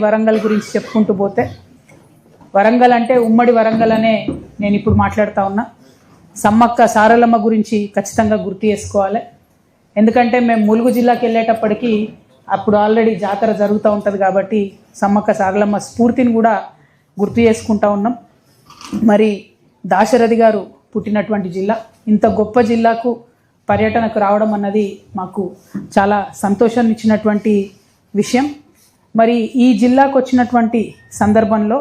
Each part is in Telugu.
వరంగల్ గురించి చెప్పుకుంటూ పోతే వరంగల్ అంటే ఉమ్మడి వరంగల్ అనే నేను ఇప్పుడు మాట్లాడుతూ ఉన్నా. సమ్మక్క సారలమ్మ గురించి ఖచ్చితంగా గుర్తు చేసుకోవాలి. ఎందుకంటే మేము ములుగు జిల్లాకి వెళ్ళేటప్పటికి అప్పుడు ఆల్రెడీ జాతర జరుగుతూ ఉంటుంది కాబట్టి సమ్మక్క సారలమ్మ స్ఫూర్తిని కూడా గుర్తు చేసుకుంటా ఉన్నాం. మరి దాశరథి గారు పుట్టినటువంటి జిల్లా. ఇంత గొప్ప జిల్లాకు పర్యటనకు రావడం అన్నది మాకు చాలా సంతోషాన్ని ఇచ్చినటువంటి విషయం. మరి ఈ జిల్లాకు వచ్చినటువంటి సందర్భంలో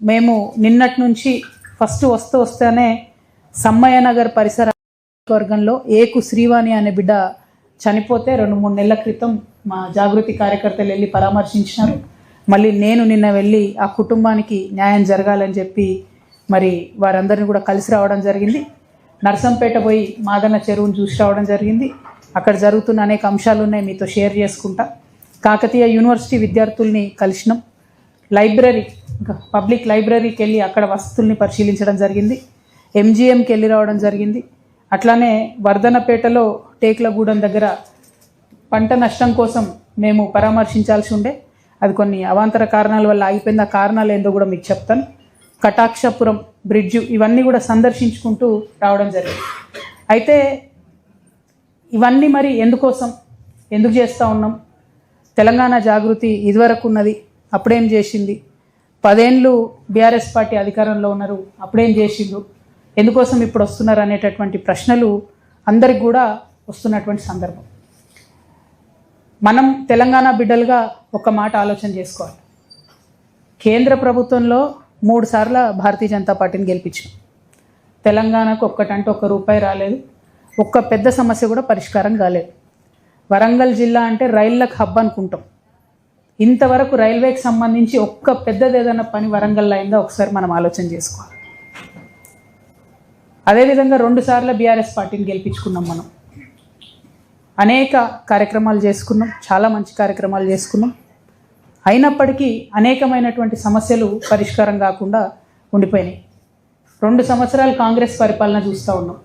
మేము నిన్నటి నుంచి ఫస్ట్ వస్తూ వస్తేనే సమ్మయ్య నగర్ పరిసర వర్గంలో ఏకు శ్రీవాణి అనే బిడ్డ చనిపోతే రెండు మూడు నెలల క్రితం మా జాగృతి కార్యకర్తలు వెళ్ళి పరామర్శించినారు. మళ్ళీ నేను నిన్న వెళ్ళి ఆ కుటుంబానికి న్యాయం జరగాలని చెప్పి మరి వారందరిని కూడా కలిసి రావడం జరిగింది. నర్సంపేట పోయి మాదన్న చెరువును చూసి రావడం జరిగింది. అక్కడ జరుగుతున్న అనేక అంశాలు ఉన్నాయి మీతో షేర్ చేసుకుంటా. కాకతీయ యూనివర్సిటీ విద్యార్థుల్ని కలిసినాం. లైబ్రరీ పబ్లిక్ లైబ్రరీకి వెళ్ళి అక్కడ వసతుల్ని పరిశీలించడం జరిగింది. ఎంజిఎంకి వెళ్ళి రావడం జరిగింది. అట్లానే వర్ధనపేటలో టేక్లగూడెం దగ్గర పంట నష్టం కోసం మేము పరామర్శించాల్సి ఉండే. అది కొన్ని అవాంతర కారణాల వల్ల ఆగిపోయింది ఆ కారణాలు ఏందో కూడా మీకు చెప్తాను. కటాక్షపురం బ్రిడ్జ్ ఇవన్నీ కూడా సందర్శించుకుంటూ రావడం జరిగింది. అయితే ఇవన్నీ మరి ఎందుకోసం ఎందుకు చేస్తూ ఉన్నాం? తెలంగాణ జాగృతి ఇదివరకు ఉన్నది అప్పుడేం చేసింది? పదేళ్ళు బీఆర్ఎస్ పార్టీ అధికారంలో ఉన్నారు అప్పుడేం చేసిండ్రు? ఎందుకోసం ఇప్పుడు వస్తున్నారు అనేటటువంటి ప్రశ్నలు అందరికి కూడా వస్తున్నటువంటి సందర్భం. మనం తెలంగాణ బిడ్డలుగా ఒక మాట ఆలోచన చేసుకోవాలి. కేంద్ర ప్రభుత్వంలో మూడు సార్లు భారతీయ జనతా పార్టీని గెలిపించాం. తెలంగాణకు ఒక్కటంటే ఒక్క రూపాయి రాలేదు. ఒక్క పెద్ద సమస్య కూడా పరిష్కారం కాలేదు. వరంగల్ జిల్లా అంటే రైళ్ళకు హబ్ అనుకుంటాం. ఇంతవరకు రైల్వేకి సంబంధించి ఒక్క పెద్దది ఏదైనా పని వరంగల్లో అయిందో ఒకసారి మనం ఆలోచన చేసుకోవాలి. అదేవిధంగా రెండుసార్లు బీఆర్ఎస్ పార్టీని గెలిపించుకున్నాం మనం. అనేక కార్యక్రమాలు చేసుకున్నాం. చాలా మంచి కార్యక్రమాలు చేసుకున్నాం. అయినప్పటికీ అనేకమైనటువంటి సమస్యలు పరిష్కారం కాకుండా ఉండిపోయినాయి. రెండు సంవత్సరాలు కాంగ్రెస్ పరిపాలన చూస్తూ ఉన్నాం.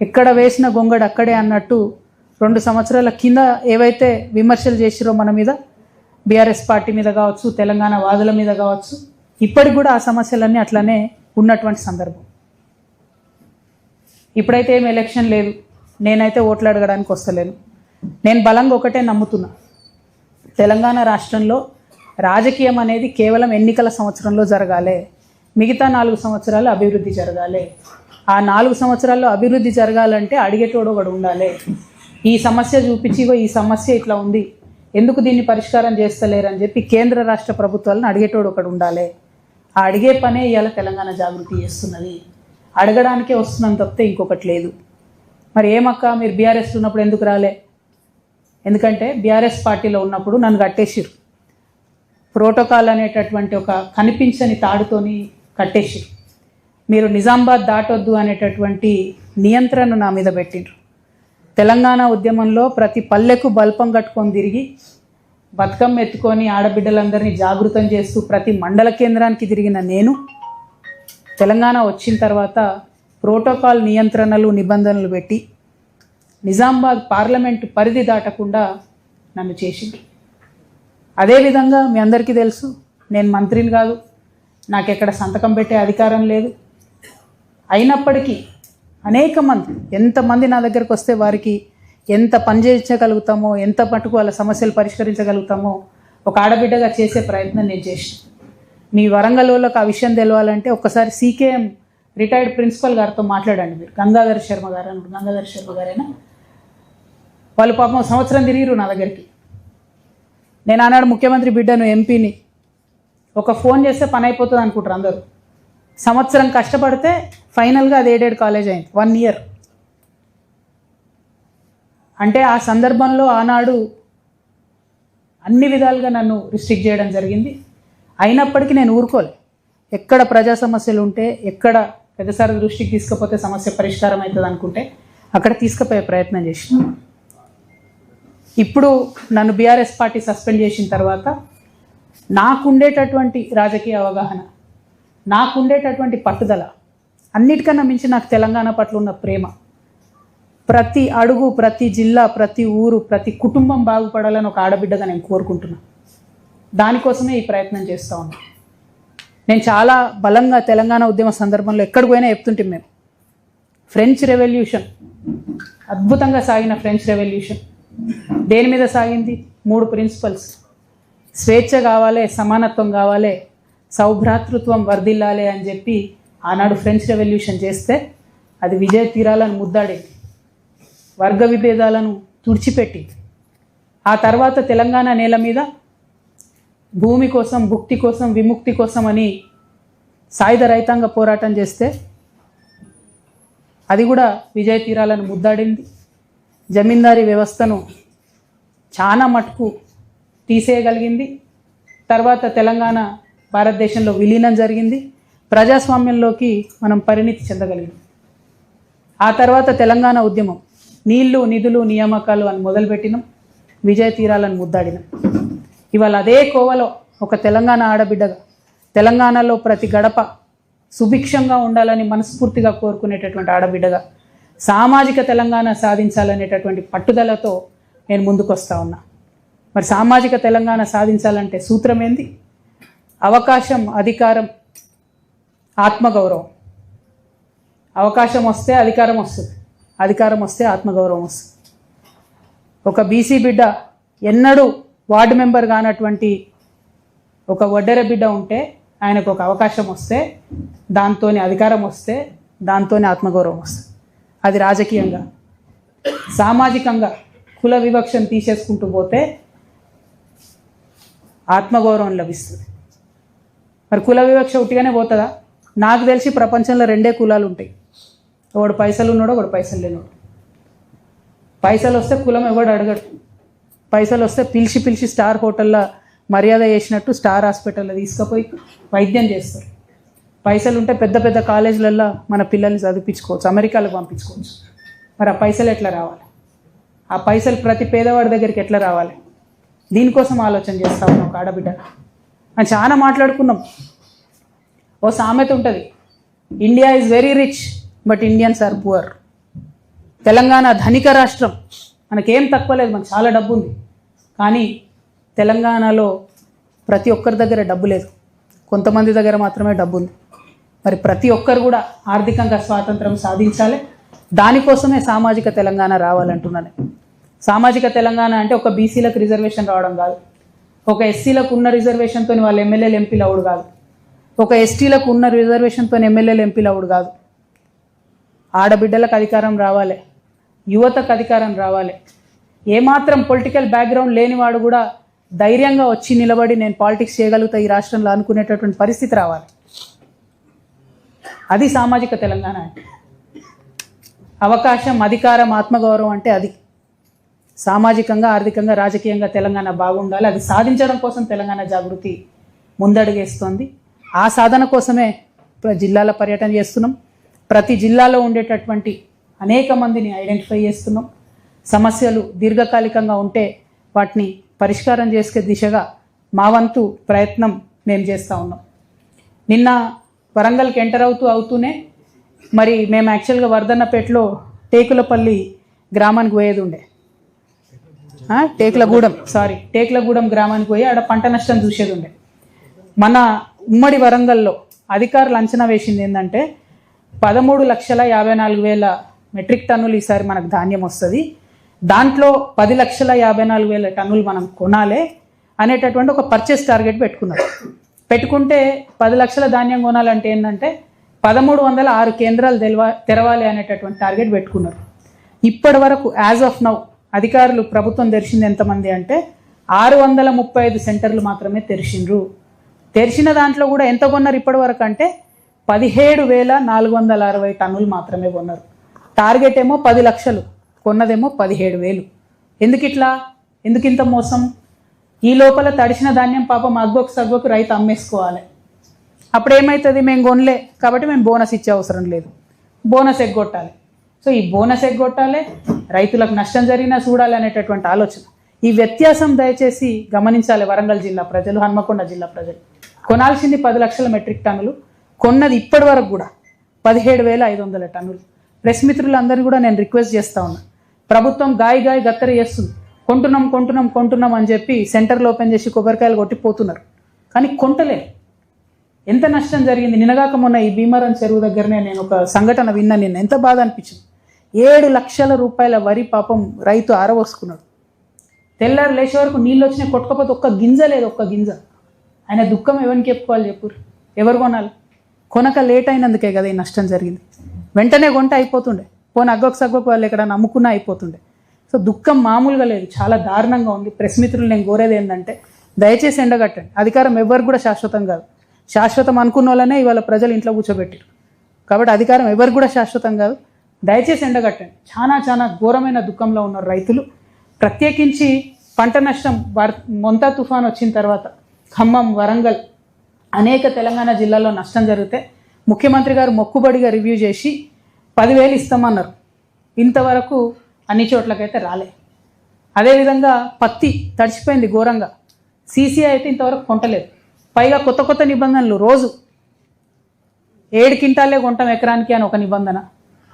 ఎక్కడ వేసిన గొంగడు అక్కడే అన్నట్టు రెండు సంవత్సరాల కింద ఏవైతే విమర్శలు చేసిరో మన మీద బీఆర్ఎస్ పార్టీ మీద కావచ్చు తెలంగాణ వాదుల మీద కావచ్చు ఇప్పటికి కూడా ఆ సమస్యలన్నీ అట్లనే ఉన్నటువంటి సందర్భం. ఇప్పుడైతే ఏం ఎలక్షన్ లేదు. నేనైతే ఓట్లు అడగడానికి వస్తలేను. నేను బలంగా ఒకటే నమ్ముతున్నా. తెలంగాణ రాష్ట్రంలో రాజకీయం అనేది కేవలం ఎన్నికల సంవత్సరంలో జరగాలి. మిగతా నాలుగు సంవత్సరాలు అభివృద్ధి జరగాలి. ఆ నాలుగు సంవత్సరాల్లో అభివృద్ధి జరగాలంటే అడిగేటోడు ఒకడు ఉండాలి. ఈ సమస్య చూపించి ఈ సమస్య ఇట్లా ఉంది. ఎందుకు దీన్ని పరిష్కారం చేస్తలేరని చెప్పి కేంద్ర రాష్ట్ర ప్రభుత్వాలను అడిగేటోడు ఒకడు ఉండాలి. ఆ అడిగే పనే ఇవాళ తెలంగాణ జాగృతి చేస్తున్నది. అడగడానికే వస్తున్నాను తప్పితే ఇంకొకటి లేదు. మరి ఏమక్క? మీరు బీఆర్ఎస్లో ఉన్నప్పుడు ఎందుకు రాలే? ఎందుకంటే బీఆర్ఎస్ పార్టీలో ఉన్నప్పుడు నన్ను కట్టేసిరు ప్రోటోకాల్ అనేటటువంటి ఒక కనిపించని తాడుతోని కట్టేసిరు మీరు నిజామాబాద్ దాటొద్దు అనేటటువంటి నియంత్రణ నా మీద పెట్టిండ్రు. తెలంగాణ ఉద్యమంలో ప్రతి పల్లెకు బల్పం కట్టుకొని తిరిగి బతుకమ్మ ఎత్తుకొని ఆడబిడ్డలందరినీ జాగృతం చేస్తూ ప్రతి మండల కేంద్రానికి తిరిగిన నేను తెలంగాణ వచ్చిన తర్వాత ప్రోటోకాల్ నియంత్రణలు నిబంధనలు పెట్టి నిజామాబాద్ పార్లమెంటు పరిధి దాటకుండా నన్ను చేసింది అదేవిధంగా మీ అందరికీ తెలుసు నేను మంత్రిని కాదు నాకు ఎక్కడ సంతకం పెట్టే అధికారం లేదు. అయినప్పటికీ అనేక మంది ఎంతమంది నా దగ్గరకు వస్తే వారికి ఎంత పని చేయించగలుగుతామో ఎంత మటుకు వాళ్ళ సమస్యలు పరిష్కరించగలుగుతామో ఒక ఆడబిడ్డగా చేసే ప్రయత్నం నేను చేసిన మీ వరంగల్లోకి ఆ విషయం తెలవాలంటే ఒక్కసారి సీకేఎం రిటైర్డ్ ప్రిన్సిపల్ గారితో మాట్లాడండి మీరు. గంగాధర్ శర్మ గారు అన్నాడు గంగాధర్ శర్మ గారేనా? వాళ్ళు పాపం సంవత్సరం తిరిగిరు నా దగ్గరికి. నేను ఆనాడు ముఖ్యమంత్రి బిడ్డను ఎంపీని ఒక ఫోన్ చేస్తే పని అయిపోతుంది అనుకుంటారు అందరూ. సంవత్సరం కష్టపడితే ఫైనల్గా అది ఎయిడెడ్ కాలేజ్ అయింది. వన్ ఇయర్ అంటే ఆ సందర్భంలో ఆనాడు అన్ని విధాలుగా నన్ను రిస్ట్రిక్ట్ చేయడం జరిగింది. అయినప్పటికీ నేను ఊరుకోలే. ఎక్కడ ప్రజా సమస్యలు ఉంటే ఎక్కడ పెద్దసారి దృష్టికి తీసుకపోతే సమస్య పరిష్కారం అవుతుంది అనుకుంటే అక్కడ తీసుకుపోయే ప్రయత్నం చేసిన. ఇప్పుడు నన్ను బీఆర్ఎస్ పార్టీ సస్పెండ్ చేసిన తర్వాత నాకుండేటటువంటి రాజకీయ అవగాహన నాకు ఉండేటటువంటి పట్టుదల. అన్నిటికన్నా మించి నాకు తెలంగాణ పట్ల ఉన్న ప్రేమ. ప్రతి అడుగు ప్రతి జిల్లా ప్రతి ఊరు ప్రతి కుటుంబం బాగుపడాలని ఒక ఆడబిడ్డగా నేను కోరుకుంటున్నాను దానికోసమే ఈ ప్రయత్నం చేస్తూ ఉన్నాను నేను చాలా బలంగా తెలంగాణ ఉద్యమ సందర్భంలో ఎక్కడికి పోయినా చెప్తుంటే మేము. ఫ్రెంచ్ రెవల్యూషన్ అద్భుతంగా సాగిన ఫ్రెంచ్ రెవల్యూషన్ దేని మీద సాగింది? మూడు ప్రిన్సిపల్స్ స్వేచ్ఛ కావాలి సమానత్వం కావాలి సౌభ్రాతృత్వం వర్ధిల్లాలి అని చెప్పి ఆనాడు ఫ్రెంచ్ రెవల్యూషన్ చేస్తే అది విజయ తీరాలను ముద్దాడింది. వర్గ విభేదాలను తుడిచిపెట్టింది. ఆ తర్వాత తెలంగాణ నేల మీద భూమి కోసం భుక్తి కోసం విముక్తి కోసం అని సాయుధ రైతాంగ పోరాటం చేస్తే అది కూడా విజయ తీరాలను ముద్దాడింది. జమీందారీ వ్యవస్థను చాలా మటుకు తీసేయగలిగింది. తర్వాత తెలంగాణ భారతదేశంలో విలీనం జరిగింది. ప్రజాస్వామ్యంలోకి మనం పరిణితి చెందగలిగాం. ఆ తర్వాత తెలంగాణ ఉద్యమం నీళ్ళు నిధులు నియామకాలు అని మొదలుపెట్టినాం. విజయ తీరాలను ముద్దాడినాం. ఇవాళ అదే కోవలో ఒక తెలంగాణ ఆడబిడ్డగా తెలంగాణలో ప్రతి గడప సుభిక్షంగా ఉండాలని మనస్ఫూర్తిగా కోరుకునేటటువంటి ఆడబిడ్డగా సామాజిక తెలంగాణ సాధించాలనేటటువంటి పట్టుదలతో నేను ముందుకొస్తా ఉన్నా. మరి సామాజిక తెలంగాణ సాధించాలంటే సూత్రం ఏంది? అవకాశం అధికారం ఆత్మగౌరవం. అవకాశం వస్తే అధికారం వస్తుంది. అధికారం వస్తే ఆత్మగౌరవం వస్తుంది. ఒక బీసీ బిడ్డ ఎన్నడూ వార్డు మెంబర్ కానటువంటి ఒక వడ్డెర బిడ్డ ఉంటే ఆయనకు ఒక అవకాశం వస్తే దాంతోనే అధికారం వస్తే దాంతోనే ఆత్మగౌరవం వస్తుంది. అది రాజకీయంగా సామాజికంగా కుల వివక్షను తీసేసుకుంటూ పోతే ఆత్మగౌరవం లభిస్తుంది. మరి కుల వివక్ష ఉట్టిగానే పోతుందా? నాకు తెలిసి ప్రపంచంలో రెండే కులాలు ఉంటాయి. ఒకడు పైసలు ఉన్నాడు ఒకడు పైసలు లేనివాడు పైసలు వస్తే కులం ఎవడు అడగడు. పైసలు వస్తే పిలిచి పిలిచి స్టార్ హోటల్లో మర్యాద చేసినట్టు స్టార్ హాస్పిటల్లో తీసుకుపోయి వైద్యం చేస్తారు. పైసలు ఉంటే పెద్ద పెద్ద కాలేజీలలో మన పిల్లల్ని చదివించుకోవచ్చు అమెరికాలకు పంపించుకోవచ్చు. మరి ఆ పైసలు ఎట్లా రావాలి? ఆ పైసలు ప్రతి పేదవాడి దగ్గరికి ఎట్లా రావాలి? దీనికోసం ఆలోచన చేస్తా ఉన్నాం ఒక ఆడబిడ్డ. చాలా మాట్లాడుకున్నాం. ఓ సామెత ఉంటుంది. India is very rich but Indians are poor Telangana ధనిక రాష్ట్రం. మనకేం తక్కువ లేదు మనకు చాలా డబ్బు ఉంది కానీ తెలంగాణలో ప్రతి ఒక్కరి దగ్గర డబ్బు లేదు. కొంతమంది దగ్గర మాత్రమే డబ్బు ఉంది మరి ప్రతి ఒక్కరు కూడా ఆర్థికంగా స్వాతంత్రం సాధించాలి. దానికోసమే సామాజిక తెలంగాణ రావాలంటున్నాను. సామాజిక తెలంగాణ అంటే ఒక బీసీలకు రిజర్వేషన్ రావడం కాదు. ఒక ఎస్సీలకు ఉన్న రిజర్వేషన్తో వాళ్ళు ఎమ్మెల్యేలు ఎంపీలు అవుడు కాదు. ఒక ఎస్టీలకు ఉన్న రిజర్వేషన్తో ఎమ్మెల్యేలు ఎంపీలు అవుడు కాదు. ఆడబిడ్డలకు అధికారం రావాలి. యువతకు అధికారం రావాలి. ఏమాత్రం పొలిటికల్ బ్యాక్గ్రౌండ్ లేనివాడు కూడా ధైర్యంగా వచ్చి నిలబడి నేను పాలిటిక్స్ చేయగలుగుతా ఈ రాష్ట్రంలో అనుకునేటటువంటి పరిస్థితి రావాలి. అది సామాజిక తెలంగాణ. అవకాశం అధికారం ఆత్మగౌరవం అంటే అది. సామాజికంగా ఆర్థికంగా రాజకీయంగా తెలంగాణ బాగుండాలి. అది సాధించడం కోసం తెలంగాణ జాగృతి ముందడుగేస్తోంది. ఆ సాధన కోసమే జిల్లాల పర్యటన చేస్తున్నాం. ప్రతి జిల్లాలో ఉండేటటువంటి అనేక మందిని ఐడెంటిఫై చేస్తున్నాం. సమస్యలు దీర్ఘకాలికంగా ఉంటే వాటిని పరిష్కారం చేసే దిశగా మా వంతు ప్రయత్నం మేము చేస్తూ ఉన్నాం. నిన్న వరంగల్కి ఎంటర్ అవుతూ అవుతూనే మరి మేము యాక్చువల్గా వర్ధన్నపేటలో టేకులపల్లి గ్రామానికి పోయేది ఉండే. టేకులగూడెం సారీ టేక్లగూడెం గ్రామానికి పోయి ఆడ పంట నష్టం చూసేది ఉండే. మన ఉమ్మడి వరంగల్లో అధికారులు అంచనా వేసింది ఏంటంటే పదమూడు లక్షల యాభై నాలుగు వేల మెట్రిక్ టన్నులు ఈసారి మనకు ధాన్యం వస్తుంది. దాంట్లో పది లక్షల యాభై నాలుగు వేల టన్నులు మనం కొనాలి అనేటటువంటి ఒక పర్చేస్ టార్గెట్ పెట్టుకున్నారు. పెట్టుకుంటే పది లక్షల ధాన్యం కొనాలంటే ఏంటంటే పదమూడు వందల ఆరు కేంద్రాలు తెలవ తెరవాలి అనేటటువంటి టార్గెట్ పెట్టుకున్నారు. ఇప్పటి వరకు యాజ్ ఆఫ్ నౌ అధికారులు ప్రభుత్వం తెరిచింది ఎంతమంది అంటే ఆరు వందల ముప్పై ఐదు సెంటర్లు మాత్రమే తెరిచిండ్రు. తెరిచిన దాంట్లో కూడా ఎంత కొన్నారు ఇప్పటి వరకు అంటే పదిహేడు వేల నాలుగు వందల అరవై టన్నులు మాత్రమే కొన్నారు. టార్గెట్ ఏమో పది లక్షలు కొన్నదేమో పదిహేడు వేలు. ఎందుకు ఇట్లా? ఎందుకు ఇంత మోసం? ఈ లోపల తడిచిన ధాన్యం పాపం అగ్గొక సగ్గొకు రైతు అమ్మేసుకోవాలి. అప్పుడు ఏమవుతుంది మేము కొనలే. కాబట్టి మేము బోనస్ ఇచ్చే అవసరం లేదు. బోనస్ ఎగ్గొట్టాలి. సో ఈ బోనస్ ఎగ్గొట్టాలి రైతులకు నష్టం జరిగినా చూడాలి అనేటటువంటి ఆలోచన. ఈ వ్యత్యాసం దయచేసి గమనించాలి వరంగల్ జిల్లా ప్రజలు హన్మకొండ జిల్లా ప్రజలు. కొనాల్సింది పది లక్షల మెట్రిక్ టన్నులు కొన్నది ఇప్పటి వరకు కూడా పదిహేడు వేల ఐదు వందల టన్నులు. ప్రెస్ మిత్రులందరినీ కూడా నేను రిక్వెస్ట్ చేస్తా ఉన్నా. ప్రభుత్వం గాయ గాయ గత్తర చేస్తుంది. కొంటున్నాం కొంటున్నాం కొంటున్నాం అని చెప్పి సెంటర్లు ఓపెన్ చేసి కొబ్బరికాయలు కొట్టిపోతున్నారు. కానీ కొంటలే ఎంత నష్టం జరిగింది? నినగాక మొన్న ఈ భీమవరం చెరువు దగ్గరనే నేను ఒక సంఘటన విన్నా నిన్న. ఎంత బాధ అనిపించింది? ఏడు లక్షల రూపాయల వరి పాపం రైతు ఆరవోసుకున్నాడు తెల్లారు లేచే వరకు నీళ్ళు వచ్చినా కొట్టుకపోతే ఒక్క గింజ లేదు ఒక్క గింజ. ఆయన దుఃఖం ఎవరికి చెప్పుకోవాలి చెప్పురు ఎవరు కొనాలి? కొనక లేట్ అయినందుకే కదా ఈ నష్టం జరిగింది. వెంటనే కొంట అయిపోతుండే. పోనీ అగ్గొక సగ్గొక వాళ్ళు ఎక్కడ నమ్ముకున్నా అయిపోతుండే. సో దుఃఖం మామూలుగా లేదు చాలా దారుణంగా ఉంది. ప్రెస్ మిత్రులు నేను కోరేది ఏంటంటే దయచేసి ఎండగట్టండి. అధికారం ఎవరు కూడా శాశ్వతం కాదు. శాశ్వతం అనుకున్న వాళ్ళనే ఇవాళ ప్రజలు ఇంట్లో కూర్చోబెట్టారు కాబట్టి అధికారం ఎవరు కూడా శాశ్వతం కాదు. దయచేసి ఎండగట్టండి. చాలా చాలా ఘోరమైన దుఃఖంలో ఉన్నారు రైతులు. ప్రత్యేకించి పంట నష్టం వర్ మొంతా తుఫాన్ వచ్చిన తర్వాత ఖమ్మం వరంగల్ అనేక తెలంగాణ జిల్లాల్లో నష్టం జరిగితే ముఖ్యమంత్రి గారు మొక్కుబడిగా రివ్యూ చేసి పదివేలు ఇస్తామన్నారు. ఇంతవరకు అన్ని చోట్లకైతే రాలే. అదేవిధంగా పత్తి తడిచిపోయింది ఘోరంగా. సీసీఐ అయితే ఇంతవరకు కొంటలేదు. పైగా కొత్త కొత్త నిబంధనలు రోజు ఏడు కింటాలే కొంటాం ఎకరానికి అని ఒక నిబంధన.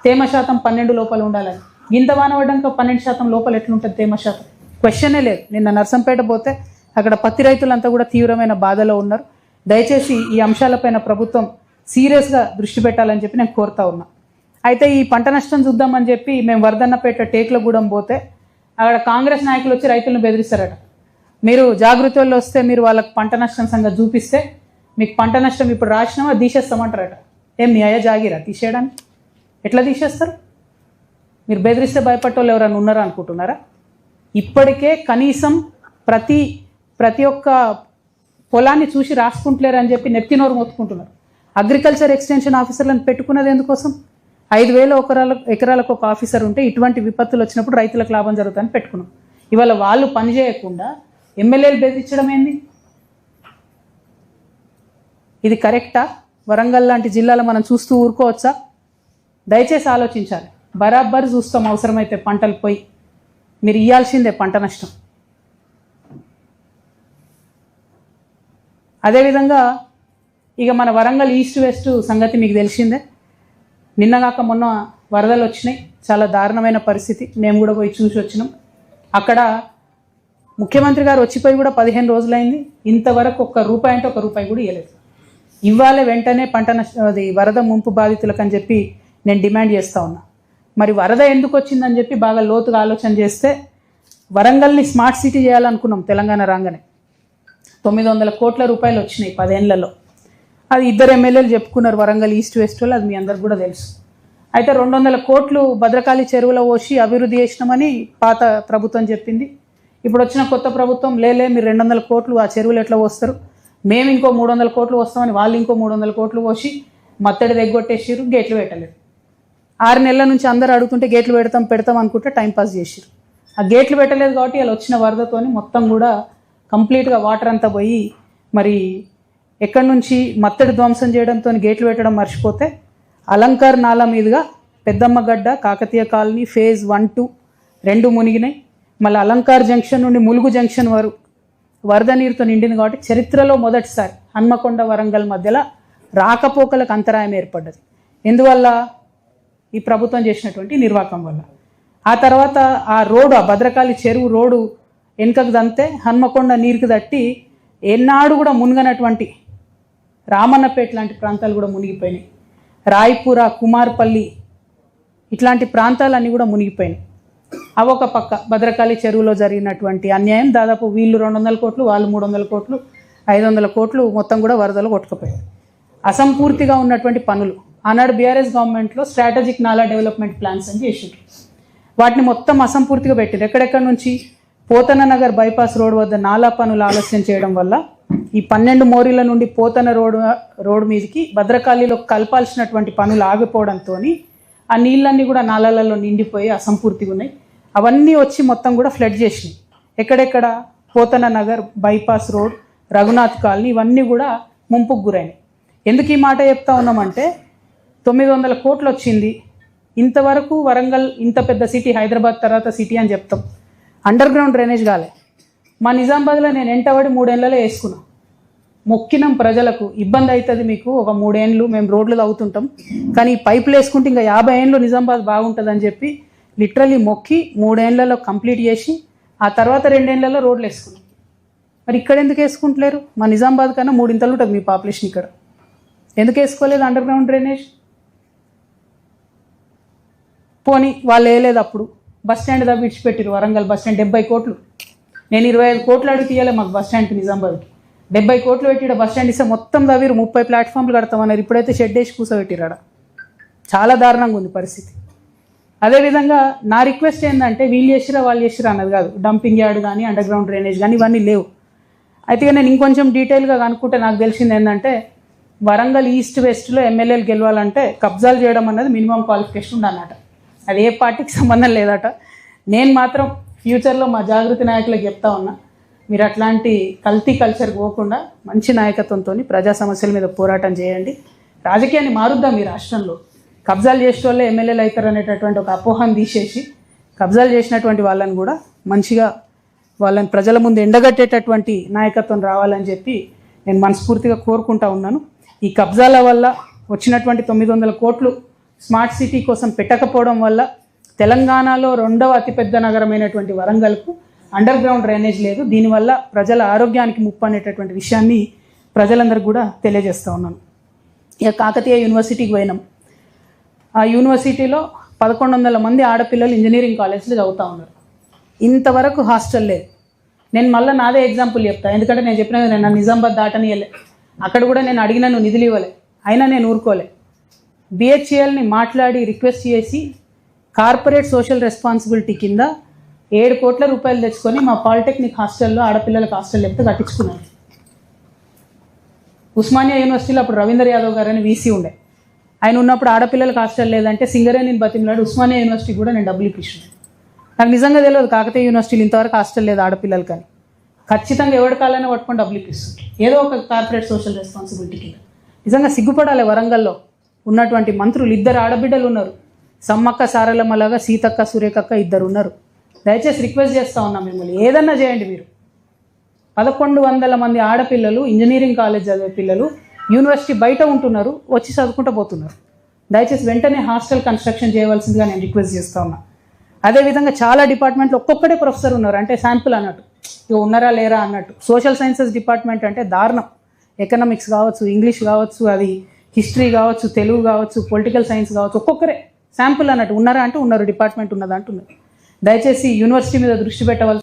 తేమ శాతం పన్నెండు లోపల ఉండాలని. గింత వాన పడ్డాక పన్నెండు శాతం లోపల ఎట్లుంటుంది తేమ శాతం? క్వశ్చనే లేదు. నిన్న నర్సంపేట పోతే అక్కడ పత్తి రైతులంతా కూడా తీవ్రమైన బాధలో ఉన్నారు. దయచేసి ఈ అంశాలపైన ప్రభుత్వం సీరియస్గా దృష్టి పెట్టాలని చెప్పి నేను కోరుతా ఉన్నా. అయితే ఈ పంట నష్టం చూద్దామని చెప్పి మేము వర్ధన్నపేట టేక్లగూడెం పోతే అక్కడ కాంగ్రెస్ నాయకులు వచ్చి రైతులను బెదిరిస్తారట. మీరు జాగృతి వాళ్ళు వస్తే మీరు వాళ్ళకి పంట నష్టం సంగతి చూపిస్తే మీకు పంట నష్టం ఇప్పుడు రాసినామా తీసేస్తామంటారట. ఏం మీ జాగిరా? తీసేయడానికి? ఎట్లా తీసేస్తారు? మీరు బెదిరిస్తే భయపట్టోళ్ళు ఎవరైనా ఉన్నారా అనుకుంటున్నారా? ఇప్పటికే కనీసం ప్రతి ప్రతి ఒక్క పొలాన్ని చూసి రాసుకుంటలేరు అని చెప్పి నెత్తినోరు మొత్తుకుంటున్నారు. అగ్రికల్చర్ ఎక్స్టెన్షన్ ఆఫీసర్లను పెట్టుకున్నది ఎందుకోసం? ఐదు వేల ఎకరాలకు ఒక ఆఫీసర్ ఉంటే ఇటువంటి విపత్తులు వచ్చినప్పుడు రైతులకు లాభం జరుగుతుందని పెట్టుకున్నాం. ఇవాళ వాళ్ళు పని చేయకుండా ఎమ్మెల్యేలు బెదిరించడం ఏంది? ఇది కరెక్టా? వరంగల్ లాంటి జిల్లాలో మనం చూస్తూ ఊరుకోవచ్చా? దయచేసి ఆలోచించాలి. బరాబర్ చూస్తాం అవసరమైతే పంటలు పోయి. మీరు ఇవ్వాల్సిందే పంట నష్టం. అదేవిధంగా ఇక మన వరంగల్ ఈస్ట్ వెస్ట్ సంగతి మీకు తెలిసిందే. నిన్నగాక మొన్న వరదలు వచ్చినాయి. చాలా దారుణమైన పరిస్థితి. మేము కూడా పోయి చూసి వచ్చినాం. అక్కడ ముఖ్యమంత్రి గారు వచ్చిపోయి కూడా పదిహేను రోజులైంది. ఇంతవరకు ఒక్క రూపాయి అంటే ఒక రూపాయి కూడా ఇవ్వలేదు ఇవ్వాలి వెంటనే పంట నష్టం అది వరద ముంపు బాధితులకు అని చెప్పి నేను డిమాండ్ చేస్తా ఉన్నా. మరి వరద ఎందుకు వచ్చిందని చెప్పి బాగా లోతుగా ఆలోచన చేస్తే వరంగల్ని స్మార్ట్ సిటీ చేయాలనుకున్నాం తెలంగాణ రాగానే. తొమ్మిది వందల కోట్ల రూపాయలు వచ్చినాయి పదేళ్ళలో. అది ఇద్దరు ఎమ్మెల్యేలు చెప్పుకున్నారు వరంగల్ ఈస్ట్ వెస్ట్ వాళ్ళు అది మీ అందరికి కూడా తెలుసు. అయితే రెండు వందల కోట్లు భద్రకాళి చెరువులో పోసి అభివృద్ధి చేసినామని పాత ప్రభుత్వం చెప్పింది. ఇప్పుడు వచ్చిన కొత్త ప్రభుత్వం లేలే మీరు రెండు వందల కోట్లు ఆ చెరువులు ఎట్లా పోస్తారు? మేము ఇంకో మూడు వందల కోట్లు వస్తామని వాళ్ళు ఇంకో మూడు వందల కోట్లు పోసి మత్తడి దగ్గొట్టేసిరు గేట్లు పెట్టలేదు ఆరు నెలల నుంచి అందరు అడుగుతుంటే గేట్లు పెడతాం పెడతాం అనుకుంటే టైం పాస్ చేసిరు ఆ గేట్లు పెట్టలేదు కాబట్టి వాళ్ళు వచ్చిన వరదతోని మొత్తం కూడా కంప్లీట్గా వాటర్ అంతా పోయి మరి ఎక్కడి నుంచి మత్తడి ధ్వంసం చేయడంతో గేట్లు పెట్టడం మర్చిపోతే అలంకార్ నాలా మీదుగా Peddamma Gadda Kakatiya colony phase one two రెండు మునిగినాయి. మళ్ళీ అలంకార్ జంక్షన్ నుండి ములుగు జంక్షన్ వరకు వరద నీరుతో నిండింది కాబట్టి చరిత్రలో మొదటిసారి హన్మకొండ వరంగల్ మధ్యలో రాకపోకలకు అంతరాయం ఏర్పడ్డది. ఎందువల్ల ఈ ప్రభుత్వం చేసినటువంటి నిర్వాకం వల్ల. ఆ తర్వాత ఆ రోడ్డు ఆ భద్రకాళి చెరువు రోడ్డు వెనుకకు దంతే హన్మకొండ నీరుకి తట్టి ఎన్నాడు కూడా మునిగనటువంటి రామన్నపేట లాంటి ప్రాంతాలు కూడా మునిగిపోయినాయి. రాయపుర కుమార్పల్లి ఇట్లాంటి ప్రాంతాలన్నీ కూడా మునిగిపోయినాయి. అవి ఒక పక్క భద్రకాళి చెరువులో జరిగినటువంటి అన్యాయం. దాదాపు వీళ్ళు రెండు వందల కోట్లు వాళ్ళు మూడు వందల కోట్లు ఐదు వందల కోట్లు మొత్తం కూడా వరదలు కొట్టుకుపోయాయి. అసంపూర్తిగా ఉన్నటువంటి పనులు ఆనాడు బీఆర్ఎస్ గవర్నమెంట్లో స్ట్రాటజిక్ నాలా డెవలప్మెంట్ ప్లాన్స్ అని చేసిండ్రు వాటిని మొత్తం అసంపూర్తిగా పెట్టారు ఎక్కడెక్కడ నుంచి? పోతన నగర్ బైపాస్ రోడ్ వద్ద నాలా పనులు ఆలస్యం చేయడం వల్ల ఈ పన్నెండు మోరీల నుండి పోతన రోడ్ రోడ్ మీదకి భద్రకాళిలో కలపాల్సినటువంటి పనులు ఆగిపోవడంతో ఆ నీళ్ళన్నీ కూడా నాలాలలో నిండిపోయి అసంపూర్తిగా ఉన్నాయి. అవన్నీ వచ్చి మొత్తం కూడా ఫ్లడ్ చేసినాయి. ఎక్కడెక్కడ? Pothana Nagar bypass road Raghunath colony ఇవన్నీ కూడా ముంపుకు గురైనాయి. ఎందుకు ఈ మాట చెప్తా ఉన్నామంటే తొమ్మిది వందల కోట్లు వచ్చింది ఇంతవరకు వరంగల్ ఇంత పెద్ద సిటీ హైదరాబాద్ తర్వాత సిటీ అని చెప్తాం. అండర్ గ్రౌండ్ డ్రైనేజ్ కాలే. మా నిజామాబాద్లో నేను ఎంటబడి మూడేళ్ళలో వేసుకున్నా. మొక్కినం ప్రజలకు. ఇబ్బంది అవుతుంది మీకు. ఒక మూడేళ్ళు మేము రోడ్లు తవ్వుతుంటాం. కానీ పైపులు వేసుకుంటే ఇంకా యాభై ఏళ్ళు నిజామాబాద్ బాగుంటుంది అని చెప్పి లిటరలీ మొక్కి మూడేళ్ళలో కంప్లీట్ చేసి ఆ తర్వాత రెండేళ్ళలో రోడ్లు వేసుకున్నాం. మరి ఇక్కడ ఎందుకు వేసుకుంటలేరు? మా నిజామాబాద్ కన్నా మూడింతలు ఉంటుంది మీ పాపులేషన్ ఇక్కడ. ఎందుకు వేసుకోలేదు అండర్ గ్రౌండ్ డ్రైనేజ్ పోనీ వాళ్ళు వేయలేదు అప్పుడు. బస్ స్టాండ్ దాకా విడిచిపెట్టిరు వరంగల్ బస్ స్టాండ్ డెబ్బై కోట్లు. నేను ఇరవై ఐదు కోట్లు అడుగు తీయాలి మాకు బస్ స్టాండ్కి నిజామాబాద్కి డెబ్బై కోట్లు పెట్టి బస్ స్టాండ్ ఇస్తే మొత్తం దవ్వీరు ముప్పై ప్లాట్ఫామ్లు కడతామన్నారు. ఇప్పుడైతే షెడ్ వేసి కూర్చోబెట్టిరాడ చాలా దారుణంగా ఉంది పరిస్థితి. అదేవిధంగా నా రిక్వెస్ట్ ఏంటంటే వీళ్ళు చేసిరా వాళ్ళు చేసిరా అన్నది కాదు. డంపింగ్ యార్డ్ కానీ అండర్ గ్రౌండ్ డ్రైనేజ్ కానీ ఇవన్నీ లేవు. అయితే నేను ఇంకొంచెం డీటెయిల్గా కనుక్కుంటే నాకు తెలిసింది ఏంటంటే వరంగల్ ఈస్ట్ వెస్ట్లో ఎమ్మెల్యేలు గెలవాలంటే కబ్జాలు చేయడం అన్నది మినిమం క్వాలిఫికేషన్ ఉందన్నమాట. అది ఏ పార్టీకి సంబంధం లేదట. నేను మాత్రం ఫ్యూచర్లో మా జాగృతి నాయకులకు చెప్తా ఉన్నా మీరు అట్లాంటి కల్తీ కల్చర్ పోకుండా మంచి నాయకత్వంతో ప్రజా సమస్యల మీద పోరాటం చేయండి. రాజకీయాన్ని మారుద్దాం ఈ రాష్ట్రంలో. కబ్జాలు చేసే వాళ్ళే ఎమ్మెల్యేలు అవుతారు అనేటటువంటి ఒక అపోహం తీసేసి కబ్జాలు చేసినటువంటి వాళ్ళని కూడా మంచిగా వాళ్ళని ప్రజల ముందు ఎండగట్టేటటువంటి నాయకత్వం రావాలని చెప్పి నేను మనస్ఫూర్తిగా కోరుకుంటా ఉన్నాను. ఈ కబ్జాల వల్ల వచ్చినటువంటి తొమ్మిది వందల కోట్లు స్మార్ట్ సిటీ కోసం పెట్టకపోవడం వల్ల తెలంగాణలో రెండవ అతిపెద్ద నగరమైనటువంటి వరంగల్కు అండర్ గ్రౌండ్ డ్రైనేజ్ లేదు. దీనివల్ల ప్రజల ఆరోగ్యానికి ముప్పు అనేటటువంటి విషయాన్ని ప్రజలందరికీ కూడా తెలియజేస్తూ ఉన్నాను. ఇక కాకతీయ యూనివర్సిటీకి పోయినాం. ఆ యూనివర్సిటీలో పదకొండు వందల మంది ఆడపిల్లలు ఇంజనీరింగ్ కాలేజ్లో చదువుతూ ఉన్నారు. ఇంతవరకు హాస్టల్ లేదు. నేను మళ్ళీ నాదే ఎగ్జాంపుల్ చెప్తాను ఎందుకంటే నేను చెప్పిన నేను నిజామాబాద్ దాటనియలే. అక్కడ కూడా నేను అడిగిన నువ్వు నిధులు ఇవ్వలే. అయినా నేను ఊరుకోలే. బిహెచ్ఏఎల్ని మాట్లాడి రిక్వెస్ట్ చేసి కార్పొరేట్ సోషల్ రెస్పాన్సిబిలిటీ కింద ఏడు కోట్ల రూపాయలు తెచ్చుకొని మా పాలిటెక్నిక్ హాస్టల్లో ఆడపిల్లలకు హాస్టల్ చెప్తే కట్టించుకున్నారు. ఉస్మానియా యూనివర్సిటీలో అప్పుడు రవీందర్ యాదవ్ గారు అని వీసీ ఉండే. ఆయన ఉన్నప్పుడు ఆడపిల్లలకు హాస్టల్ లేదంటే సింగరేణి బతిమలాడు ఉస్మానియా యూనివర్సిటీ కూడా నేను డబ్బులు ఇప్పించాను. నాకు నిజంగా తెలియదు కాకతీయ యూనివర్సిటీలు ఇంతవరకు హాస్టల్ లేదు ఆడపిల్లలు కానీ ఖచ్చితంగా ఎవరి కాలైనా పట్టుకొని డబ్బులు ఇప్పిస్తుంది. ఏదో ఒక కార్పొరేట్ సోషల్ రెస్పాన్సిబిలిటీ కింద. నిజంగా సిగ్గుపడాలి వరంగల్లో. ఉన్నటువంటి మంత్రులు ఇద్దరు ఆడబిడ్డలు ఉన్నారు. సమ్మక్క సారలమ్మలాగా సీతక్క సురేఖక్క ఇద్దరు ఉన్నారు. దయచేసి రిక్వెస్ట్ చేస్తా ఉన్నా మిమ్మల్ని. ఏదన్నా చేయండి మీరు. పదకొండు వందల మంది ఆడపిల్లలు ఇంజనీరింగ్ కాలేజ్ చదివే పిల్లలు యూనివర్సిటీ బయట ఉంటున్నారు వచ్చి చదువుకుంటూ పోతున్నారు. దయచేసి వెంటనే హాస్టల్ కన్స్ట్రక్షన్ చేయవలసిందిగా నేను రిక్వెస్ట్ చేస్తా ఉన్నా. అదేవిధంగా చాలా డిపార్ట్మెంట్లో ఒక్కొక్కటే ప్రొఫెసర్ ఉన్నారు అంటే శాంపుల్ అన్నట్టు. ఇక ఉన్నారా లేరా అన్నట్టు. సోషల్ సైన్సెస్ డిపార్ట్మెంట్ అంటే దారుణం. ఎకనామిక్స్ కావచ్చు ఇంగ్లీష్ కావచ్చు అది హిస్టరీ కావచ్చు తెలుగు కావచ్చు పొలిటికల్ సైన్స్ కావచ్చు ఒక్కొక్కరే. శాంపుల్ అన్నట్టు ఉన్నారా అంటే ఉన్నారు డిపార్ట్మెంట్ ఉన్నదా అంటున్నారు దయచేసి యూనివర్సిటీ మీద దృష్టి పెట్టవలసి